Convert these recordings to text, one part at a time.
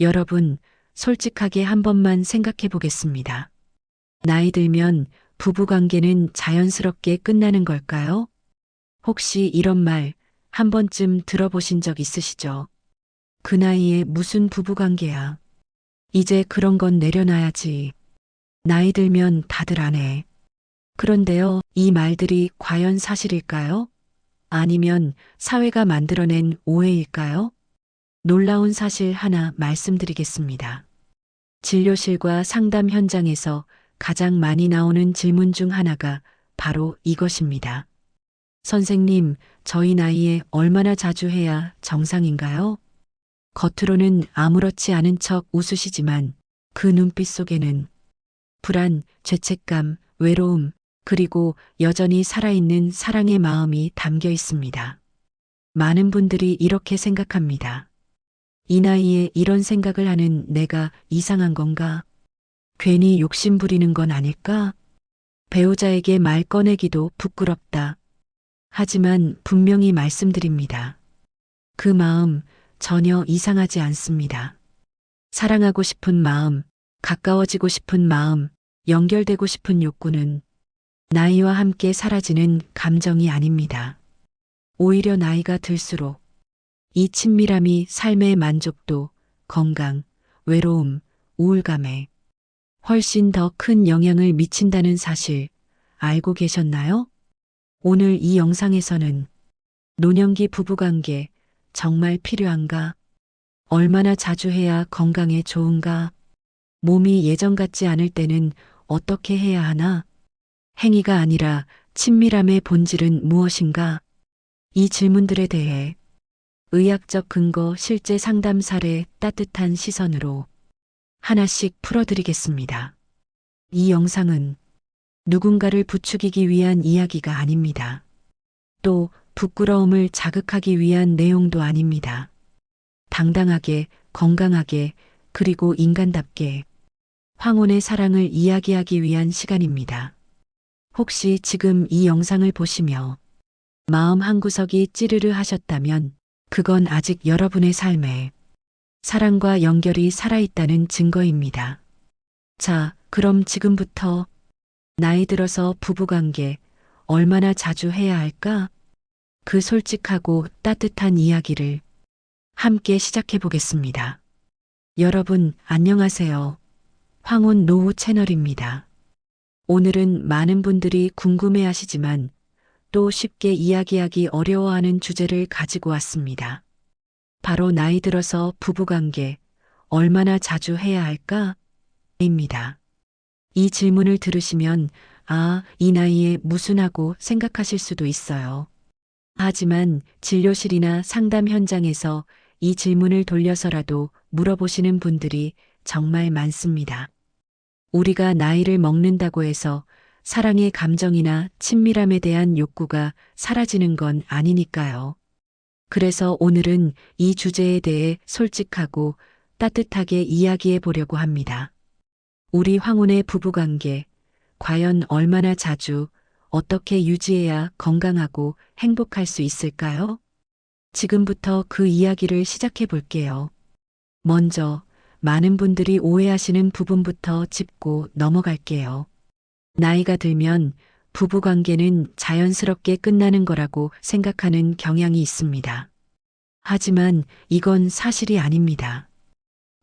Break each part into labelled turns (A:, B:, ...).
A: 여러분, 솔직하게 한 번만 생각해 보겠습니다. 나이 들면 부부 관계는 자연스럽게 끝나는 걸까요? 혹시 이런 말 한 번쯤 들어보신 적 있으시죠? 그 나이에 무슨 부부 관계야. 이제 그런 건 내려놔야지. 나이 들면 다들 안 해. 그런데요, 이 말들이 과연 사실일까요? 아니면 사회가 만들어낸 오해일까요? 놀라운 사실 하나 말씀드리겠습니다. 진료실과 상담 현장에서 가장 많이 나오는 질문 중 하나가 바로 이것입니다. 선생님, 저희 나이에 얼마나 자주 해야 정상인가요? 겉으로는 아무렇지 않은 척 웃으시지만 그 눈빛 속에는 불안, 죄책감, 외로움, 그리고 여전히 살아있는 사랑의 마음이 담겨 있습니다. 많은 분들이 이렇게 생각합니다. 이 나이에 이런 생각을 하는 내가 이상한 건가? 괜히 욕심 부리는 건 아닐까? 배우자에게 말 꺼내기도 부끄럽다. 하지만 분명히 말씀드립니다. 그 마음 전혀 이상하지 않습니다. 사랑하고 싶은 마음, 가까워지고 싶은 마음, 연결되고 싶은 욕구는 나이와 함께 사라지는 감정이 아닙니다. 오히려 나이가 들수록 이 친밀함이 삶의 만족도, 건강, 외로움, 우울감에 훨씬 더 큰 영향을 미친다는 사실 알고 계셨나요? 오늘 이 영상에서는 노년기 부부관계 정말 필요한가? 얼마나 자주 해야 건강에 좋은가? 몸이 예전 같지 않을 때는 어떻게 해야 하나? 행위가 아니라 친밀함의 본질은 무엇인가? 이 질문들에 대해 의학적 근거 실제 상담 사례 따뜻한 시선으로 하나씩 풀어드리겠습니다. 이 영상은 누군가를 부추기기 위한 이야기가 아닙니다. 또 부끄러움을 자극하기 위한 내용도 아닙니다. 당당하게, 건강하게, 그리고 인간답게 황혼의 사랑을 이야기하기 위한 시간입니다. 혹시 지금 이 영상을 보시며 마음 한구석이 찌르르 하셨다면 그건 아직 여러분의 삶에 사랑과 연결이 살아있다는 증거입니다. 자, 그럼 지금부터 나이 들어서 부부관계 얼마나 자주 해야 할까? 그 솔직하고 따뜻한 이야기를 함께 시작해 보겠습니다. 여러분, 안녕하세요. 황혼 노후 채널입니다. 오늘은 많은 분들이 궁금해 하시지만 또 쉽게 이야기하기 어려워하는 주제를 가지고 왔습니다. 바로 나이 들어서 부부관계 얼마나 자주 해야 할까? 입니다. 이 질문을 들으시면 아, 이 나이에 무슨 하고 생각하실 수도 있어요. 하지만 진료실이나 상담 현장에서 이 질문을 돌려서라도 물어보시는 분들이 정말 많습니다. 우리가 나이를 먹는다고 해서 사랑의 감정이나 친밀함에 대한 욕구가 사라지는 건 아니니까요. 그래서 오늘은 이 주제에 대해 솔직하고 따뜻하게 이야기해 보려고 합니다. 우리 황혼의 부부관계, 과연 얼마나 자주, 어떻게 유지해야 건강하고 행복할 수 있을까요? 지금부터 그 이야기를 시작해 볼게요. 먼저, 많은 분들이 오해하시는 부분부터 짚고 넘어갈게요. 나이가 들면 부부 관계는 자연스럽게 끝나는 거라고 생각하는 경향이 있습니다. 하지만 이건 사실이 아닙니다.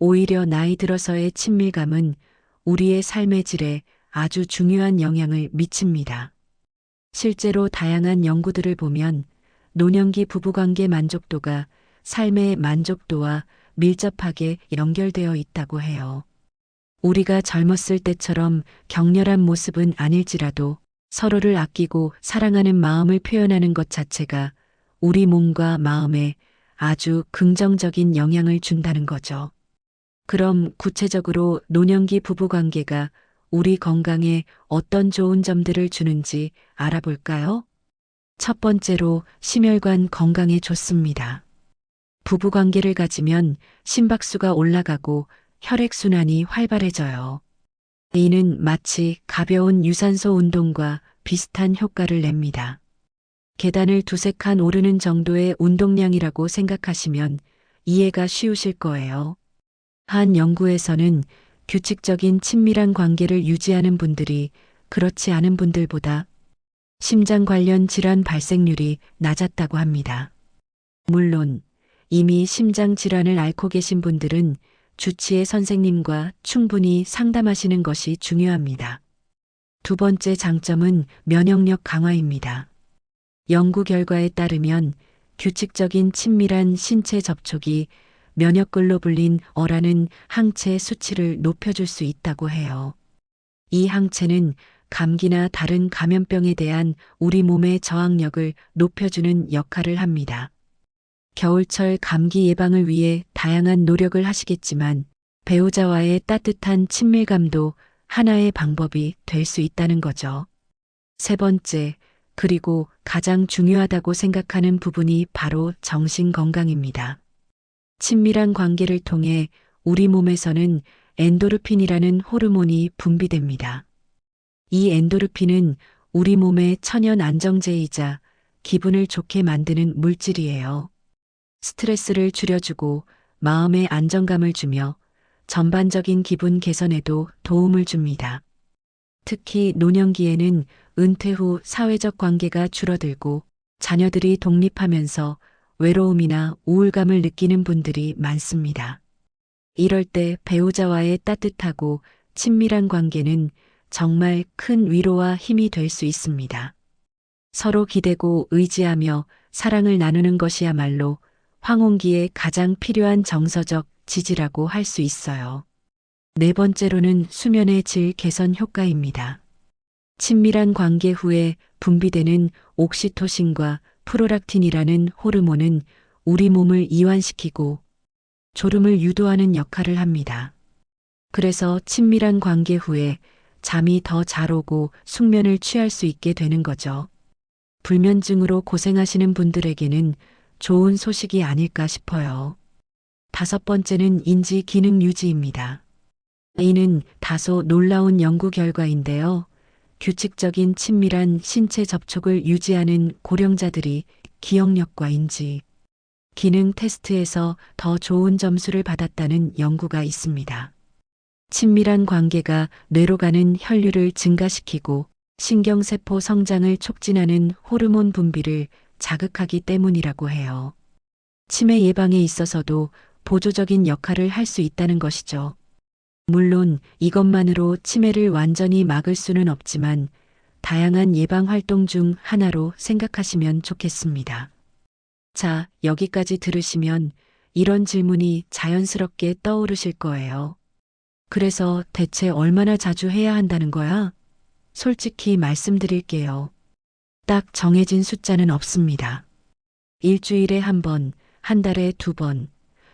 A: 오히려 나이 들어서의 친밀감은 우리의 삶의 질에 아주 중요한 영향을 미칩니다. 실제로 다양한 연구들을 보면 노년기 부부관계 만족도가 삶의 만족도와 밀접하게 연결되어 있다고 해요. 우리가 젊었을 때처럼 격렬한 모습은 아닐지라도 서로를 아끼고 사랑하는 마음을 표현하는 것 자체가 우리 몸과 마음에 아주 긍정적인 영향을 준다는 거죠. 그럼 구체적으로 노년기 부부 관계가 우리 건강에 어떤 좋은 점들을 주는지 알아볼까요? 첫 번째로 심혈관 건강에 좋습니다. 부부 관계를 가지면 심박수가 올라가고 혈액순환이 활발해져요. 이는 마치 가벼운 유산소 운동과 비슷한 효과를 냅니다. 계단을 두세 칸 오르는 정도의 운동량이라고 생각하시면 이해가 쉬우실 거예요. 한 연구에서는 규칙적인 친밀한 관계를 유지하는 분들이 그렇지 않은 분들보다 심장 관련 질환 발생률이 낮았다고 합니다. 물론 이미 심장 질환을 앓고 계신 분들은 주치의 선생님과 충분히 상담하시는 것이 중요합니다. 두 번째 장점은 면역력 강화입니다. 연구 결과에 따르면 규칙적인 친밀한 신체 접촉이 면역글로 불린 어라는 항체 수치를 높여줄 수 있다고 해요. 이 항체는 감기나 다른 감염병에 대한 우리 몸의 저항력을 높여주는 역할을 합니다. 겨울철 감기 예방을 위해 다양한 노력을 하시겠지만 배우자와의 따뜻한 친밀감도 하나의 방법이 될 수 있다는 거죠. 세 번째, 그리고 가장 중요하다고 생각하는 부분이 바로 정신 건강입니다. 친밀한 관계를 통해 우리 몸에서는 엔도르핀이라는 호르몬이 분비됩니다. 이 엔도르핀은 우리 몸의 천연 안정제이자 기분을 좋게 만드는 물질이에요. 스트레스를 줄여주고 마음의 안정감을 주며 전반적인 기분 개선에도 도움을 줍니다. 특히 노년기에는 은퇴 후 사회적 관계가 줄어들고 자녀들이 독립하면서 외로움이나 우울감을 느끼는 분들이 많습니다. 이럴 때 배우자와의 따뜻하고 친밀한 관계는 정말 큰 위로와 힘이 될 수 있습니다. 서로 기대고 의지하며 사랑을 나누는 것이야말로 황혼기에 가장 필요한 정서적 지지라고 할 수 있어요. 네 번째로는 수면의 질 개선 효과입니다. 친밀한 관계 후에 분비되는 옥시토신과 프로락틴이라는 호르몬은 우리 몸을 이완시키고 졸음을 유도하는 역할을 합니다. 그래서 친밀한 관계 후에 잠이 더 잘 오고 숙면을 취할 수 있게 되는 거죠. 불면증으로 고생하시는 분들에게는 좋은 소식이 아닐까 싶어요. 다섯 번째는 인지 기능 유지입니다. 이는 다소 놀라운 연구 결과인데요. 규칙적인 친밀한 신체 접촉을 유지하는 고령자들이 기억력과 인지, 기능 테스트에서 더 좋은 점수를 받았다는 연구가 있습니다. 친밀한 관계가 뇌로 가는 혈류를 증가시키고 신경세포 성장을 촉진하는 호르몬 분비를 자극하기 때문이라고 해요. 치매 예방에 있어서도 보조적인 역할을 할 수 있다는 것이죠. 물론 이것만으로 치매를 완전히 막을 수는 없지만 다양한 예방 활동 중 하나로 생각하시면 좋겠습니다. 자, 여기까지 들으시면 이런 질문이 자연스럽게 떠오르실 거예요. 그래서 대체 얼마나 자주 해야 한다는 거야? 솔직히 말씀드릴게요. 딱 정해진 숫자는 없습니다. 일주일에 한 번, 한 달에 두 번,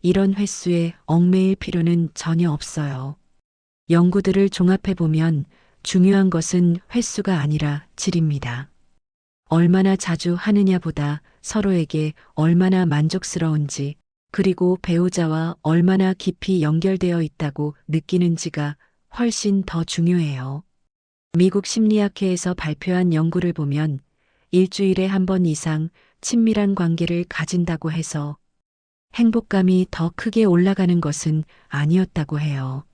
A: 이런 횟수에 얽매일 필요는 전혀 없어요. 연구들을 종합해보면 중요한 것은 횟수가 아니라 질입니다. 얼마나 자주 하느냐보다 서로에게 얼마나 만족스러운지 그리고 배우자와 얼마나 깊이 연결되어 있다고 느끼는지가 훨씬 더 중요해요. 미국 심리학회에서 발표한 연구를 보면 일주일에 한 번 이상 친밀한 관계를 가진다고 해서 행복감이 더 크게 올라가는 것은 아니었다고 해요.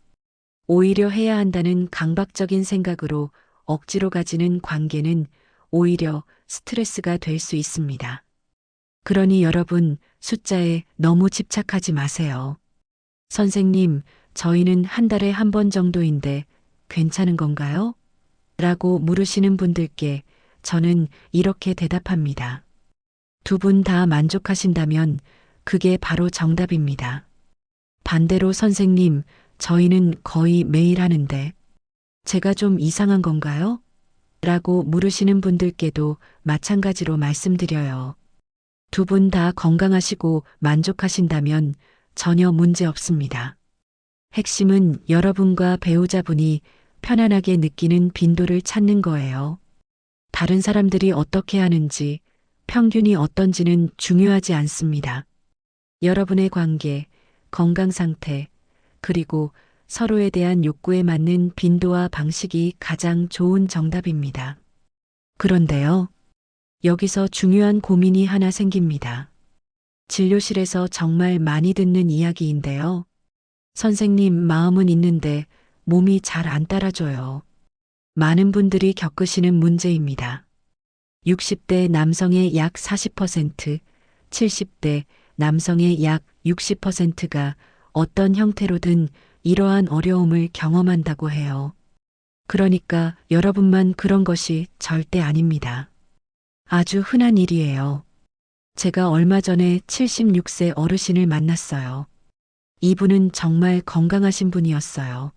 A: 오히려 해야 한다는 강박적인 생각으로 억지로 가지는 관계는 오히려 스트레스가 될 수 있습니다. 그러니 여러분 숫자에 너무 집착하지 마세요. 선생님, 저희는 한 달에 한 번 정도인데 괜찮은 건가요? 라고 물으시는 분들께 저는 이렇게 대답합니다. 두 분 다 만족하신다면 그게 바로 정답입니다. 반대로 선생님, 저희는 거의 매일 하는데 제가 좀 이상한 건가요? 라고 물으시는 분들께도 마찬가지로 말씀드려요. 두 분 다 건강하시고 만족하신다면 전혀 문제 없습니다. 핵심은 여러분과 배우자분이 편안하게 느끼는 빈도를 찾는 거예요. 다른 사람들이 어떻게 하는지, 평균이 어떤지는 중요하지 않습니다. 여러분의 관계, 건강 상태, 그리고 서로에 대한 욕구에 맞는 빈도와 방식이 가장 좋은 정답입니다. 그런데요. 여기서 중요한 고민이 하나 생깁니다. 진료실에서 정말 많이 듣는 이야기인데요. 선생님 마음은 있는데 몸이 잘 안 따라줘요. 많은 분들이 겪으시는 문제입니다. 60대 남성의 약 40%, 70대 남성의 약 60%가 어떤 형태로든 이러한 어려움을 경험한다고 해요. 그러니까 여러분만 그런 것이 절대 아닙니다. 아주 흔한 일이에요. 제가 얼마 전에 76세 어르신을 만났어요. 이분은 정말 건강하신 분이었어요.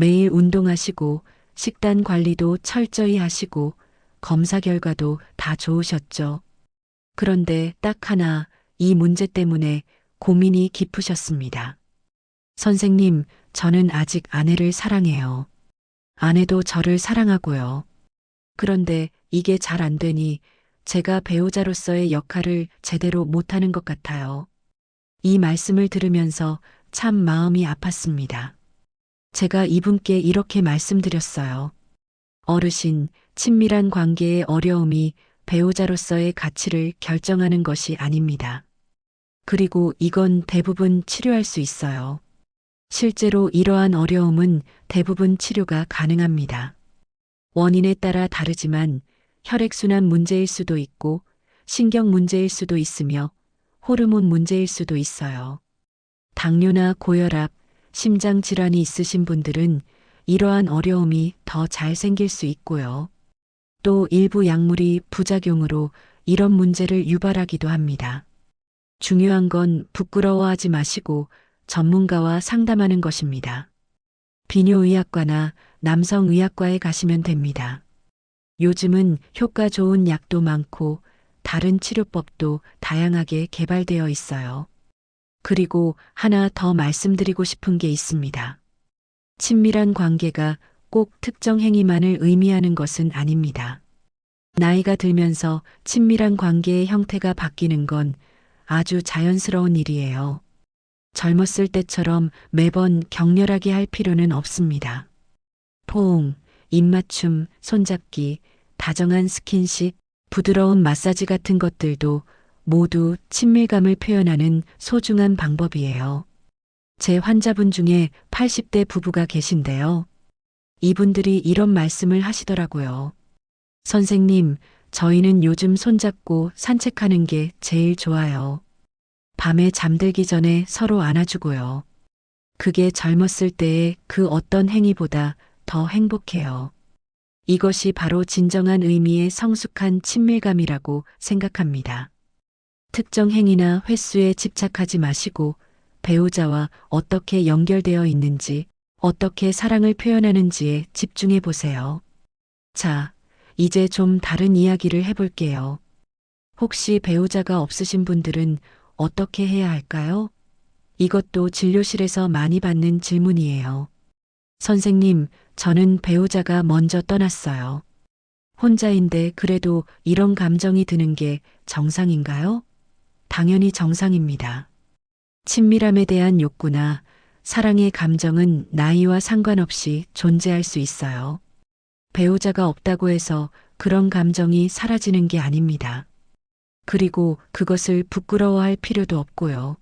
A: 매일 운동하시고 식단 관리도 철저히 하시고 검사 결과도 다 좋으셨죠. 그런데 딱 하나 이 문제 때문에 고민이 깊으셨습니다. 선생님, 저는 아직 아내를 사랑해요. 아내도 저를 사랑하고요. 그런데 이게 잘 안 되니 제가 배우자로서의 역할을 제대로 못하는 것 같아요. 이 말씀을 들으면서 참 마음이 아팠습니다. 제가 이분께 이렇게 말씀드렸어요. 어르신, 친밀한 관계의 어려움이 배우자로서의 가치를 결정하는 것이 아닙니다. 그리고 이건 대부분 치료할 수 있어요. 실제로 이러한 어려움은 대부분 치료가 가능합니다. 원인에 따라 다르지만 혈액순환 문제일 수도 있고 신경 문제일 수도 있으며 호르몬 문제일 수도 있어요. 당뇨나 고혈압, 심장 질환이 있으신 분들은 이러한 어려움이 더 잘 생길 수 있고요. 또 일부 약물이 부작용으로 이런 문제를 유발하기도 합니다. 중요한 건 부끄러워하지 마시고 전문가와 상담하는 것입니다. 비뇨의학과나 남성의학과에 가시면 됩니다. 요즘은 효과 좋은 약도 많고 다른 치료법도 다양하게 개발되어 있어요. 그리고 하나 더 말씀드리고 싶은 게 있습니다. 친밀한 관계가 꼭 특정 행위만을 의미하는 것은 아닙니다. 나이가 들면서 친밀한 관계의 형태가 바뀌는 건 아주 자연스러운 일이에요. 젊었을 때처럼 매번 격렬하게 할 필요는 없습니다. 포옹, 입맞춤, 손잡기, 다정한 스킨십, 부드러운 마사지 같은 것들도 모두 친밀감을 표현하는 소중한 방법이에요. 제 환자분 중에 80대 부부가 계신데요. 이분들이 이런 말씀을 하시더라고요. 선생님, 저희는 요즘 손잡고 산책하는 게 제일 좋아요. 밤에 잠들기 전에 서로 안아주고요. 그게 젊었을 때의 그 어떤 행위보다 더 행복해요. 이것이 바로 진정한 의미의 성숙한 친밀감이라고 생각합니다. 특정 행위나 횟수에 집착하지 마시고 배우자와 어떻게 연결되어 있는지, 어떻게 사랑을 표현하는지에 집중해 보세요. 자, 이제 좀 다른 이야기를 해볼게요. 혹시 배우자가 없으신 분들은 어떻게 해야 할까요? 이것도 진료실에서 많이 받는 질문이에요. 선생님, 저는 배우자가 먼저 떠났어요. 혼자인데 그래도 이런 감정이 드는 게 정상인가요? 당연히 정상입니다. 친밀함에 대한 욕구나 사랑의 감정은 나이와 상관없이 존재할 수 있어요. 배우자가 없다고 해서 그런 감정이 사라지는 게 아닙니다. 그리고 그것을 부끄러워할 필요도 없고요.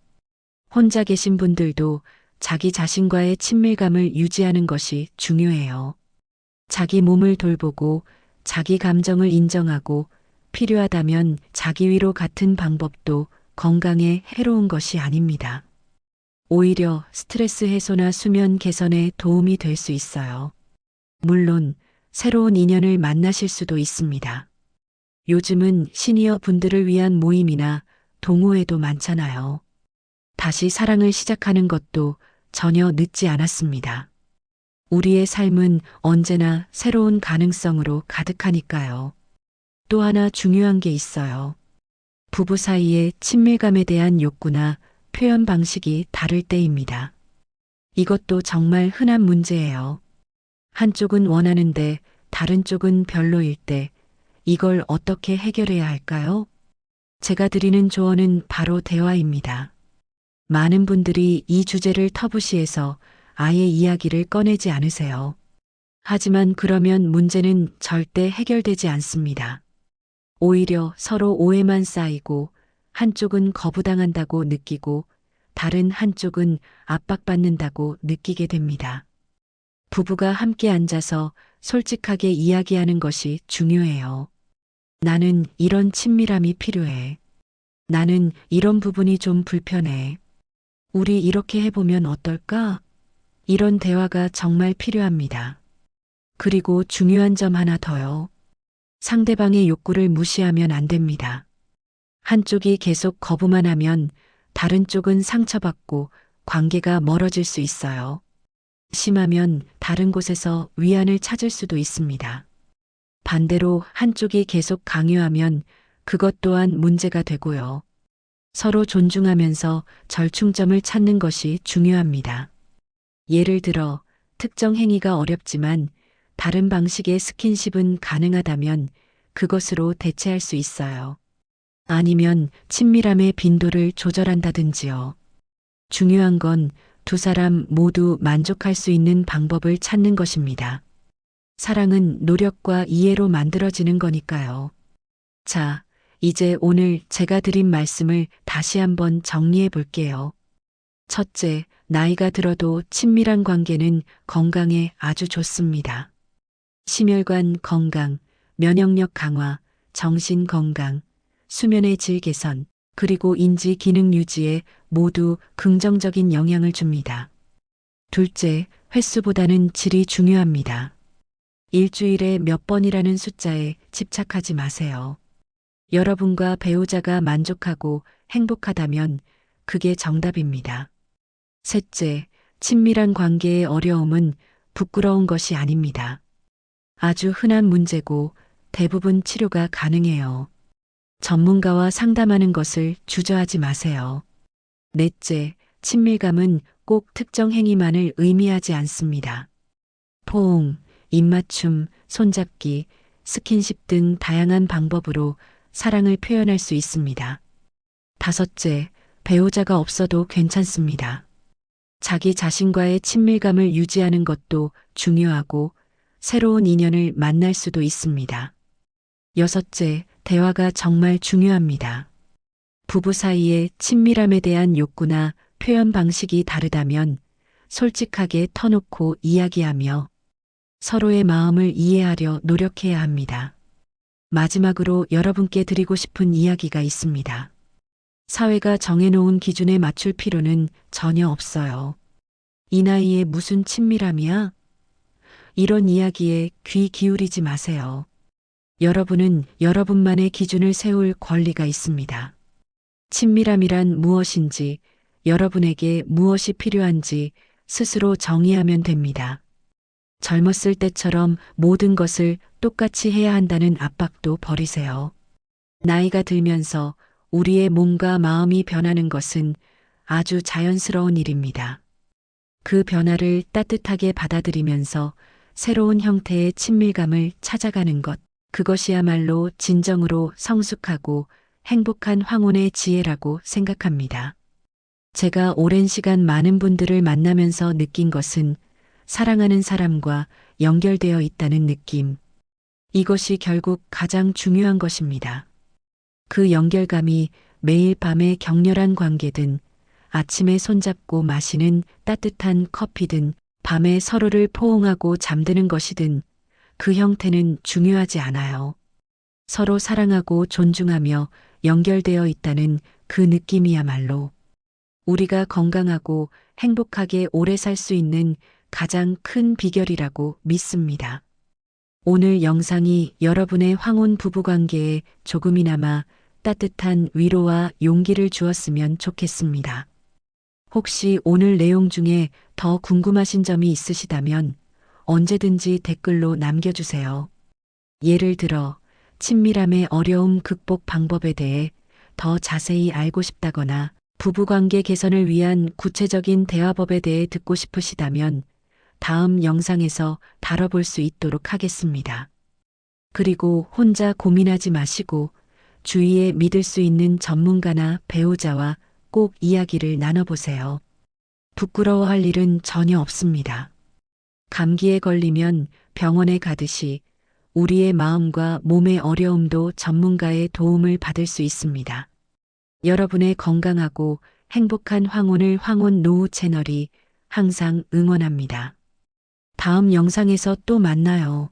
A: 혼자 계신 분들도 자기 자신과의 친밀감을 유지하는 것이 중요해요. 자기 몸을 돌보고 자기 감정을 인정하고 필요하다면 자기 위로 같은 방법도 건강에 해로운 것이 아닙니다. 오히려 스트레스 해소나 수면 개선에 도움이 될 수 있어요. 물론 새로운 인연을 만나실 수도 있습니다. 요즘은 시니어 분들을 위한 모임이나 동호회도 많잖아요. 다시 사랑을 시작하는 것도 전혀 늦지 않았습니다. 우리의 삶은 언제나 새로운 가능성으로 가득하니까요. 또 하나 중요한 게 있어요. 부부 사이의 친밀감에 대한 욕구나 표현 방식이 다를 때입니다. 이것도 정말 흔한 문제예요. 한쪽은 원하는데 다른 쪽은 별로일 때 이걸 어떻게 해결해야 할까요? 제가 드리는 조언은 바로 대화입니다. 많은 분들이 이 주제를 터부시해서 아예 이야기를 꺼내지 않으세요. 하지만 그러면 문제는 절대 해결되지 않습니다. 오히려 서로 오해만 쌓이고 한쪽은 거부당한다고 느끼고 다른 한쪽은 압박받는다고 느끼게 됩니다. 부부가 함께 앉아서 솔직하게 이야기하는 것이 중요해요. 나는 이런 친밀함이 필요해. 나는 이런 부분이 좀 불편해. 우리 이렇게 해보면 어떨까? 이런 대화가 정말 필요합니다. 그리고 중요한 점 하나 더요. 상대방의 욕구를 무시하면 안 됩니다. 한쪽이 계속 거부만 하면 다른 쪽은 상처받고 관계가 멀어질 수 있어요. 심하면 다른 곳에서 위안을 찾을 수도 있습니다. 반대로 한쪽이 계속 강요하면 그것 또한 문제가 되고요. 서로 존중하면서 절충점을 찾는 것이 중요합니다. 예를 들어 특정 행위가 어렵지만 다른 방식의 스킨십은 가능하다면 그것으로 대체할 수 있어요. 아니면 친밀함의 빈도를 조절한다든지요. 중요한 건 두 사람 모두 만족할 수 있는 방법을 찾는 것입니다. 사랑은 노력과 이해로 만들어지는 거니까요. 자, 이제 오늘 제가 드린 말씀을 다시 한번 정리해 볼게요. 첫째, 나이가 들어도 친밀한 관계는 건강에 아주 좋습니다. 심혈관 건강, 면역력 강화, 정신 건강, 수면의 질 개선, 그리고 인지 기능 유지에 모두 긍정적인 영향을 줍니다. 둘째, 횟수보다는 질이 중요합니다. 일주일에 몇 번이라는 숫자에 집착하지 마세요. 여러분과 배우자가 만족하고 행복하다면 그게 정답입니다. 셋째, 친밀한 관계의 어려움은 부끄러운 것이 아닙니다. 아주 흔한 문제고 대부분 치료가 가능해요. 전문가와 상담하는 것을 주저하지 마세요. 넷째, 친밀감은 꼭 특정 행위만을 의미하지 않습니다. 포옹, 입맞춤, 손잡기, 스킨십 등 다양한 방법으로 사랑을 표현할 수 있습니다. 다섯째, 배우자가 없어도 괜찮습니다. 자기 자신과의 친밀감을 유지하는 것도 중요하고 새로운 인연을 만날 수도 있습니다. 여섯째, 대화가 정말 중요합니다. 부부 사이의 친밀함에 대한 욕구나 표현 방식이 다르다면 솔직하게 터놓고 이야기하며 서로의 마음을 이해하려 노력해야 합니다. 마지막으로 여러분께 드리고 싶은 이야기가 있습니다. 사회가 정해놓은 기준에 맞출 필요는 전혀 없어요. 이 나이에 무슨 친밀함이야? 이런 이야기에 귀 기울이지 마세요. 여러분은 여러분만의 기준을 세울 권리가 있습니다. 친밀함이란 무엇인지, 여러분에게 무엇이 필요한지 스스로 정의하면 됩니다. 젊었을 때처럼 모든 것을 똑같이 해야 한다는 압박도 버리세요. 나이가 들면서 우리의 몸과 마음이 변하는 것은 아주 자연스러운 일입니다. 그 변화를 따뜻하게 받아들이면서 새로운 형태의 친밀감을 찾아가는 것, 그것이야말로 진정으로 성숙하고 행복한 황혼의 지혜라고 생각합니다. 제가 오랜 시간 많은 분들을 만나면서 느낀 것은 사랑하는 사람과 연결되어 있다는 느낌. 이것이 결국 가장 중요한 것입니다. 그 연결감이 매일 밤의 격렬한 관계든 아침에 손잡고 마시는 따뜻한 커피든 밤에 서로를 포옹하고 잠드는 것이든 그 형태는 중요하지 않아요. 서로 사랑하고 존중하며 연결되어 있다는 그 느낌이야말로 우리가 건강하고 행복하게 오래 살 수 있는 가장 큰 비결이라고 믿습니다. 오늘 영상이 여러분의 황혼 부부관계에 조금이나마 따뜻한 위로와 용기를 주었으면 좋겠습니다. 혹시 오늘 내용 중에 더 궁금하신 점이 있으시다면 언제든지 댓글로 남겨주세요. 예를 들어 친밀함의 어려움 극복 방법에 대해 더 자세히 알고 싶다거나 부부관계 개선을 위한 구체적인 대화법에 대해 듣고 싶으시다면 다음 영상에서 다뤄볼 수 있도록 하겠습니다. 그리고 혼자 고민하지 마시고 주위에 믿을 수 있는 전문가나 배우자와 꼭 이야기를 나눠보세요. 부끄러워할 일은 전혀 없습니다. 감기에 걸리면 병원에 가듯이 우리의 마음과 몸의 어려움도 전문가의 도움을 받을 수 있습니다. 여러분의 건강하고 행복한 황혼을 황혼 노후 채널이 항상 응원합니다. 다음 영상에서 또 만나요.